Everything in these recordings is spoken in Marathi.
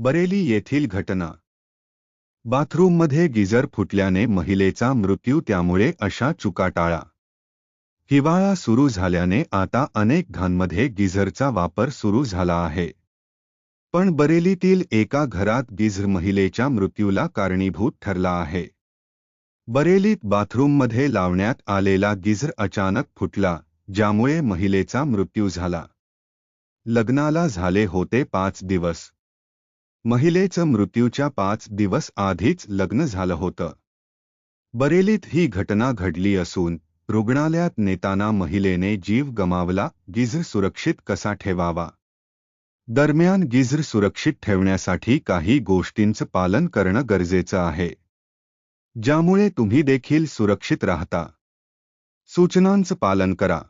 बरेली येथील घटना. बाथरूममध्ये गिजर फुटल्याने महिलेचा मृत्यू त्यामुळे अशा चुका टाळा हिवाळा सुरू झाल्याने आता अनेक घांमध्ये गिझरचा वापर सुरू झाला आहे. पण बरेलीतील एका घरात गिझर महिलेच्या मृत्यूला कारणीभूत ठरला आहे. बरेलीत बाथरूममध्ये लावण्यात आलेला गिझर अचानक फुटला ज्यामुळे महिलेचा मृत्यू झाला. लग्नाला झाले होते पाच दिवस. महिलेचं मृत्यूच्या पाच दिवस आधीच लग्न झालं होतं. बरेलीत ही घटना घडली असून रुग्णालयात नेताना महिलेने जीव गमावला गिझर सुरक्षित कसा ठेवावा? दरम्यान गिझर सुरक्षित ठेवण्यासाठी काही गोष्टींचं पालन करणं गरजेचं आहे. ज्यामुळे तुम्ही देखील सुरक्षित राहता. सूचनांचं पालन करा.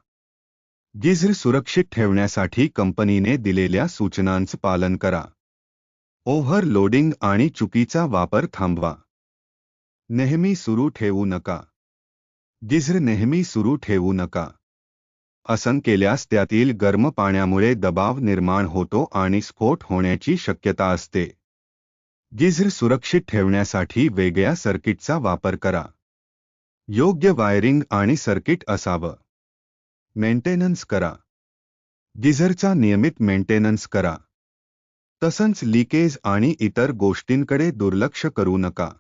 गिझर सुरक्षित ठेवण्यासाठी कंपनीने दिलेल्या सूचनांचं पालन करा. ओव्हरलोडिंग आणि चुकीचा वापर थांबवा. नेहमी सुरू ठेवू नका. गिझर नेहमी सुरू ठेवू नका. असन केल्यास त्यातील गर्म पाण्यामुळे दबाव निर्माण होतो आणि स्फोट होण्याची शक्यता असते. गिझर सुरक्षित ठेवण्यासाठी वेगळ्या सर्किटचा वापर करा. योग्य वायरिंग आणि सर्किट असावं. मेंटेनन्स करा. गिझरचा नियमित मेंटेनन्स करा. तसंच लिकेज आणि इतर गोष्टींकडे दुर्लक्ष करू नका.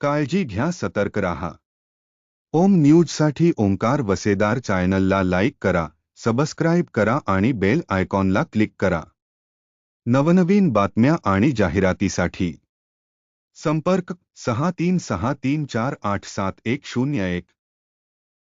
काळजी घ्या, सतर्क राहा. ओम न्यूजसाठी ओंकार वसेदार चॅनलला लाईक करा, सबस्क्राईब करा आणि बेल आयकॉनला क्लिक करा. नवनवीन बातम्या आणि जाहिरातीसाठी संपर्क सहा तीन सहा तीन चार आठ सात एक शून्य एक.